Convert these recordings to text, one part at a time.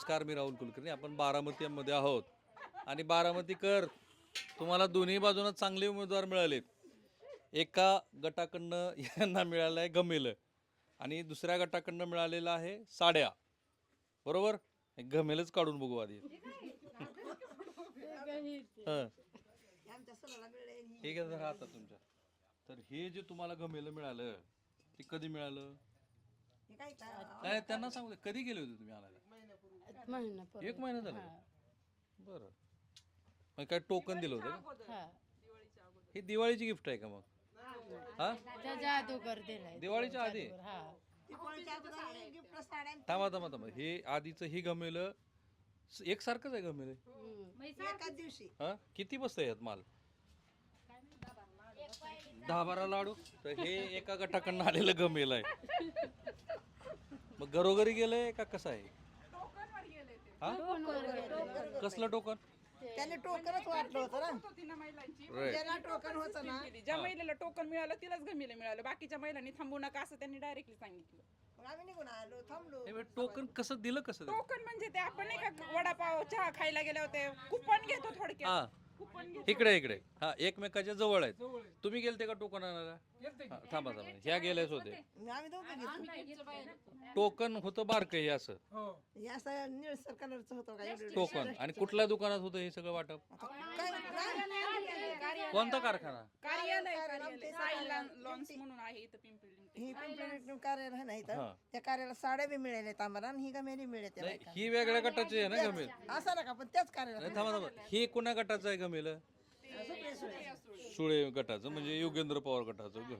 नमस्कार मी राहुल कुलकर्णी. आपण बारामतीमध्ये आहोत. आणि बारामतीकर तुम्हाला दोन्ही बाजूनं चांगले उमेदवार मिळालेत एका गटाकडनं यांना मिळालं आहे गमेलं आणि दुसऱ्या गटाकडनं मिळालेलं आहे साड्या. बरोबर? गमेलच काढून बघू आधी. हं. ठीक आहे जरा आता तुमच्या. तर हे जे तुम्हाला गमेलं मिळालं ते कधी मिळालं? नाही त्यांना सांगू कधी गेले होते तुम्ही आणायला? महिना पर एक महिना झाला बरं. मग काय टोकन दिलं होतं का? हा. ही दिवाळीची गिफ्ट आहे का मग? हा? दिलाय. दिवाळीच्या आधी? हा. थांबा थांबा थांबा. हे आधीचं ही गमेलं स- एकसारखंच आहे गमेलं? एकाच दिवशी. हा? किती बसतं यात माल? दहा बारा लाडू? तर हे एका गटाकडनं आलेलं गमेल आहे. मग घरोघरी गेलंय का कसं आहे? हा? कसलं टोकन? त्याने टोकनच वाटलं होतं ना. तिनं महिलांची ज्याला टोकन होतं ना. केली. ज्या महिलेला टोकन मिळालं तिलाच गमीला मिळालं. बाकीच्या महिलांनी थांबू नका असं त्यांनी डायरेक्टली सांगितलं. मग आम्ही निघून आलो थांबलो. टोकन कसं दिलं कसं? ते? टोकन म्हणजे ते आपण नाही का वडापाव चहा खायला गेले होते कुपन घेतो थोडक्यात. हा. इकडे इकडे. हा एकमेकाच्या जवळ आहेत. तुम्ही गेलते का टोकन आणायला? हा, थांबा थांबा. ह्या गेल्याच होते आम्ही दोघं घेतलो टोकन होतं बारक हे असं. हे. असं निळसर कलरचं होतं टोकन. आणि कुठल्या दुकानात होतं हे सगळं वाटप? काय? काय? कोणता कारखाना? कार्यालय. कार्यालय साई लॉन्स म्हणून आहे इथं पिंपरी चिंचवड. ही पिंपरी कार्यालय आहे ना हा. इथं त्या कार्याला साड्या बी मिळाल्या आम्हाला आणि ही गमेली मिळते नाही ही वेगळ्या गटाची आहे ना गमेल असं नका पण त्याच कार्याला नाही थांबा थांबा. हे कोण्या गटाचं आहे गमेल सुळे गटाचं म्हणजे योगेंद्र पवार गटाचं ग.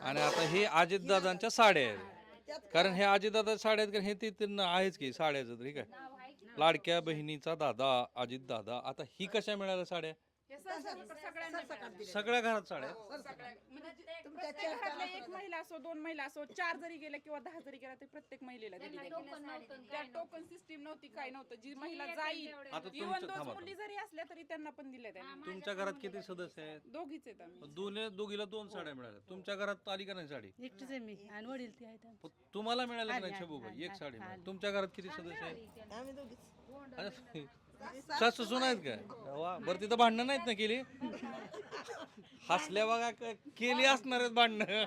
आणि आता हे अजितदादांच्या साड्या आहेत. कारण हे अजितदादा साड्या आहेत कारण हे ते त्यांना आहेच की साड्याचं ठीक आहे. लाडक्या बहिणीचा दादा अजित दादा आता ही कशा मिळाल्या साड्या? सगळ्या घरात साड्या. सगळ्या- म्हणजे घरातल्या एक महिला असो दोन महिला असो चार जरी गेल्या किंवा दहा जरी गेल्या ते प्रत्येक महिलेला दिली त्या टोकन सिस्टीम नव्हती. काय नव्हतं जी महिला जाईल आता तुमचं- इव्हन दोन थांबा, मुली जरी असल्या तरी त्यांना पण दिले त्यांनी तुमच्या घरात किती सदस्य आहेत? दोघीच आहेत आम्ही. दोन दोघीला दोन साड्या मिळाल्या. तुमच्या घरात आली का नाही साडी? एकटीच आहे मी. आणि वडील ते आहेत तुम्हाला मिळाली का नाही छबूबाई एक साडी मिळाली. तुमच्या घरात किती सदस्य आहेत? आम्ही दोघीच. अरे, सासू सुना आहेत का? वा बरं तिथं भांडणं नाहीत ना केली? हसल्या बघा क- केली असणार आहेत भांडणं. काय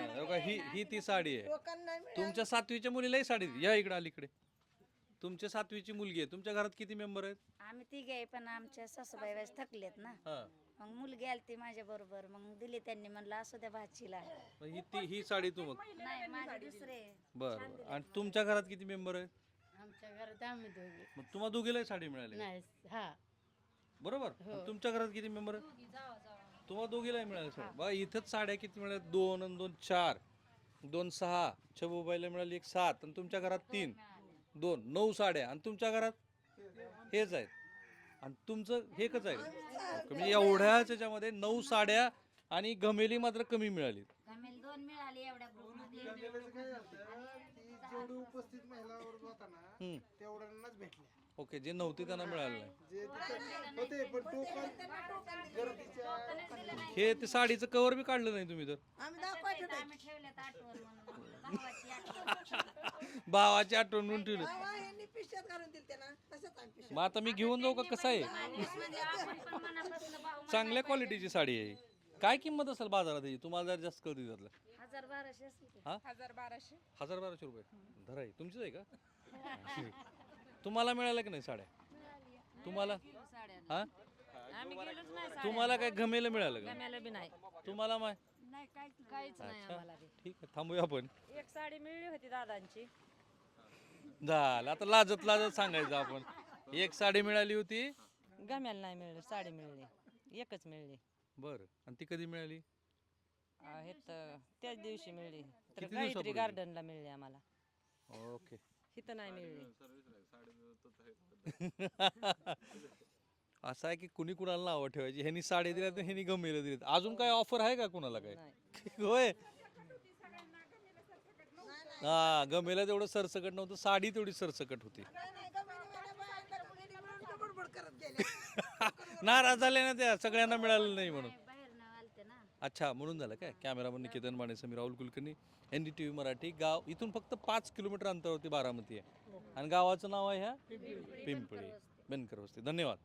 नाही. हे बघा, ही ही ती साडी आहे. मिळालं. तुमच्या सातवीच्या मुलीलाही साडी. या इकडे अलीकडे. तुमच्या सातवीची मुलगी आहे. तुमच्या घरात किती मेंबर आहेत? आम्ही तिघे आहे पण आमच्या सासूबाई वेळेस थकलेत ना. हा. मग मुलगी आली ती माझ्या बरोबर. मग दिली त्यांनी म्हणलं असू द्या भाचीला. मग ही ती ही साडी तू मग. नाही माझे दुसरे बरं बरं. आणि तुमच्या घरात किती मेंबर आहेत? आमच्या घरात आम्ही दोघे. मग तुम्हाला दोघीलाही साडी मिळाली नाही हा. बरोबर? आणि तुमच्या घरात किती मेंबर आहेत? तुम्हाला दोघीलाही मिळाली साडी. बघा इथंच साड्या किती मिळाल्या? दोन आणि दोन चार. दोन सहा. छबूबाईला मिळाली एक सात आणि तुमच्या घरात तीन. दोन. नऊ साड्या. आणि तुमच्या घरात? हेच आहेत. आणि तुमचं हे कच आहे म्हणजे एवढ्याच याच्यामध्ये नऊ साड्या आणि गमेली मात्र कमी मिळाली. दोन मिळाली एवढ्या जेवढी उपस्थित महिला वर्ग होता ना हम्म. तेवढ्यांनाच भेटल्या. ओके जे नव्हते त्यांना मिळालं नाही. जे तिथे होते पण टोकन गर्दीच्या हे ते साडीचं कवर बी काढलं नाही तुम्ही तर. आम्ही दाखवायचं नाही आम्ही ठेवल्यात आठवण म्हणून भावाची आठवण. भावाची आठवण म्हणून ठेवलं बाबा, ह्यांनी पिशव्यात घालून दिल त्यांना. तसंच आम्ही पिशव्यात. मग आता मी घेऊन जाऊ का? कसं आहे म्हणजे आपण पण मनापासून भाऊ चांगल्या क्वालिटीची साडी आहे. काय किंमत असेल बाजारात याची? तुम्हाला जर जास्त कळते त्यातलं. हजार बाराशे असेल की. हा? हजार बाराशे. हजार बाराशे रुपये. धरा आहे तुमचीच आहे का? तुम्हाला मिळाल्या की नाही साड्या? तुम्हाला? हा? तुम्हाला काय गमेला मिळालं का? बी नाही. तुम्हाला माय? काहीच नाही आम्हाला बी. ठीक आहे थांबूया आपण. एक साडी मिळली होती दादांची. झालं आता लाजत लाजत सांगायचं आपण. एक साडी मिळाली होती. गम्याला नाही मिळली साडी मिळली. एकच मिळली. बर. आणि ती कधी मिळाली? आहे तर त्याच दिवशी मिळली. तर किती गायत्री दिवसापूर्वी? गार्डनला मिळली आम्हाला. ओके. इथं नाही मिळली. असं आहे की कुणी कुणाला नावं ठेवायची? ह्यांनी साडी दिल्या तर ह्यांनी गमेला दिलीत. अजून काय ऑफर आहे का कुणाला काय होय. हा गमेला तेवढं सरसकट नव्हतं साडी तेवढी सरसकट होती. नाराज झाले ना त्या सगळ्यांना मिळालं नाही म्हणून. अच्छा म्हणून झालं काय? Cameraman Niketan Mane Sameer Rahul Kulkarni N D T V Marathi गाव इथून फक्त पाच किलोमीटर अंतरावरती बारामती आहे. आणि गावाचं नाव आहे ह्या पिंपळी बनकर वस्ती. धन्यवाद.